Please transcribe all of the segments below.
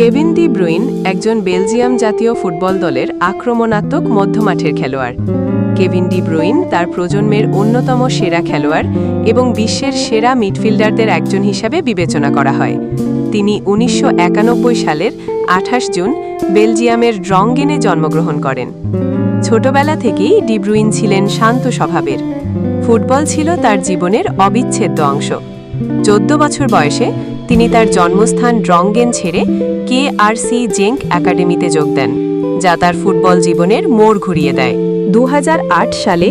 Kevin De Bruyne একজন Belgium জাতীয় football দলের আক্রমণাত্মক মধ্যমাঠের খেলোয়াড়। কেভিন ডি ব্রুইন তার প্রজন্মের অন্যতম সেরা খেলোয়াড় এবং বিশ্বের সেরা মিডফিল্ডারদের একজন হিসাবে বিবেচনা করা হয়। তিনি উনিশশো একানব্বই সালের আঠাশ জুন বেলজিয়ামের ড্রঙ্গেনে জন্মগ্রহণ করেন। ছোটবেলা থেকেই ডি ব্রুইন ছিলেন শান্ত স্বভাবের। ফুটবল ছিল তার জীবনের অবিচ্ছেদ্য অংশ। চোদ্দ বছর বয়সে তিনি তার জন্মস্থান ড্রঙ্গেন ছেড়ে কে আর সি জেঙ্ক একাডেমিতে যোগ দেন, যা তার ফুটবল জীবনের মোড় ঘুরিয়ে দেয়। দু হাজার আট সালে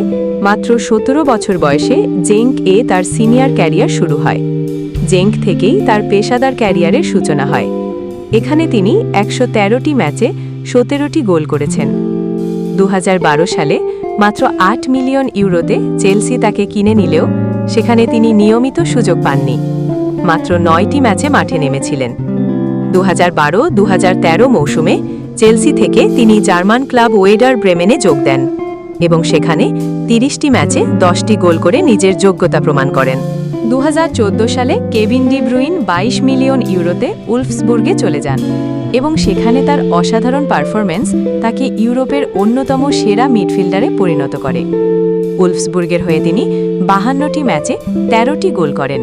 মাত্র সতেরো বছর বয়সে জেঙ্ক এ তার সিনিয়র ক্যারিয়ার শুরু হয়। জেঙ্ক থেকেই তার পেশাদার ক্যারিয়ারের সূচনা হয়। এখানে তিনি একশো তেরোটি ম্যাচে সতেরোটি গোল করেছেন। দু হাজার বারো সালে মাত্র আট মিলিয়ন ইউরোতে চেলসি তাকে কিনে নিলেও সেখানে তিনি নিয়মিত সুযোগ পাননি। মাত্র নয়টি ম্যাচে মাঠে নেমেছিলেন। দু হাজার বারো দু মৌসুমে চেলসি থেকে তিনি জার্মান ক্লাব ওয়েডার ব্রেমেনে যোগ দেন এবং সেখানে তিরিশটি ম্যাচে দশটি গোল করে নিজের যোগ্যতা প্রমাণ করেন। দু হাজার চোদ্দ সালে কেভিন ডি ব্রুইন বাইশ মিলিয়ন ইউরোতে উলফসবুর্গে চলে যান এবং সেখানে তার অসাধারণ পারফরম্যান্স তাকে ইউরোপের অন্যতম সেরা মিডফিল্ডারে পরিণত করে। উলফসবুর্গের হয়ে তিনি বাহান্নটি ম্যাচে ১৩টি গোল করেন।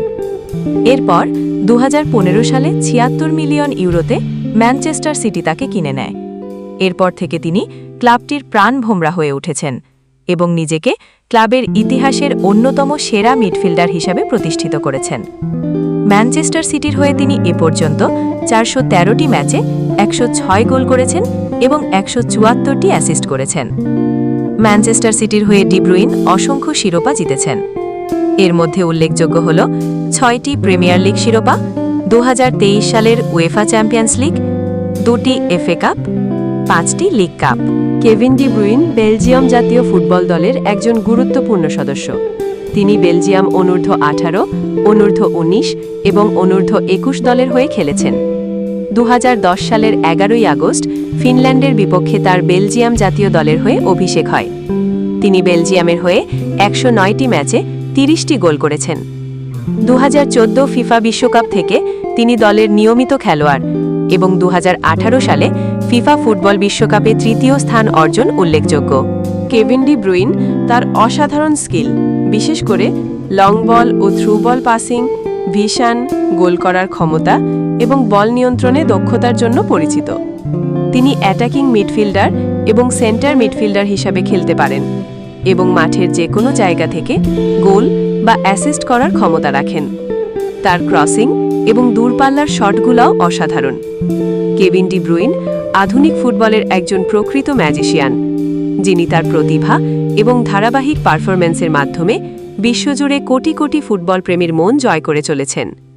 এরপর দু হাজার পনেরো সালে ছিয়াত্তর মিলিয়ন ইউরোতে ম্যানচেস্টার সিটি তাকে কিনে নেয়। এরপর থেকে তিনি ক্লাবটির প্রাণভোমরা হয়ে উঠেছেন এবং নিজেকে ক্লাবের ইতিহাসের অন্যতম সেরা মিডফিল্ডার হিসাবে প্রতিষ্ঠিত করেছেন। ম্যানচেস্টার সিটির হয়ে তিনি এ পর্যন্ত চারশো তেরোটি ম্যাচে একশো ছয় গোল করেছেন এবং একশো চুয়াত্তরটি অ্যাসিস্ট করেছেন। ম্যানচেস্টার সিটির হয়ে ডিব্রুইন অসংখ্য শিরোপা জিতেছেন। এর মধ্যে উল্লেখযোগ্য হল ছয়টি প্রিমিয়ার লিগ শিরোপা দু হাজার তেইশ সালের উয়েফা চ্যাম্পিয়ন্স লিগ, দুটি এফএ কাপ, পাঁচটি league cup. Kevin De Bruyne Belgium জাতীয় ফুটবল দলের একজন গুরুত্বপূর্ণ সদস্য। তিনি বেলজিয়াম অনূর্ধ্ব আঠারো, অনূর্ধ্ব উনিশ এবং অনূর্ধ্ব একুশ দলের হয়ে খেলেছেন। দু হাজার দশ সালের এগারোই আগস্ট ফিনল্যান্ডের বিপক্ষে তার বেলজিয়াম জাতীয় দলের হয়ে অভিষেক হয়। তিনি বেলজিয়ামের হয়ে একশো ম্যাচে তিরিশটি গোল করেছেন। দু হাজার চোদ্দ ফিফা বিশ্বকাপ থেকে তিনি দলের নিয়মিত খেলোয়াড় এবং দু হাজার আঠারো সালে ফিফা ফুটবল বিশ্বকাপে তৃতীয় স্থান অর্জন উল্লেখযোগ্য। কেভিন ডি ব্রুইন তার অসাধারণ স্কিল, বিশেষ করে লং বল ও through ball passing, vision, goal করার ক্ষমতা এবং বল নিয়ন্ত্রণে দক্ষতার জন্য পরিচিত। তিনি অ্যাটাকিং মিডফিল্ডার এবং সেন্টার মিডফিল্ডার হিসাবে খেলতে পারেন। এবং মাঠের যে কোনো জায়গা থেকে গোল বা অ্যাসিস্ট করার ক্ষমতা রাখেন। তার ক্রসিং এবং দূরপাল্লার শটগুলোও অসাধারণ। কেভিন ডি ব্রুইন আধুনিক ফুটবলের একজন প্রকৃত ম্যাজিশিয়ান, যিনি তার প্রতিভা এবং ধারাবাহিক পারফরম্যান্সের মাধ্যমে বিশ্বজুড়ে কোটি কোটি ফুটবল প্রেমীর মন জয় করে চলেছেন।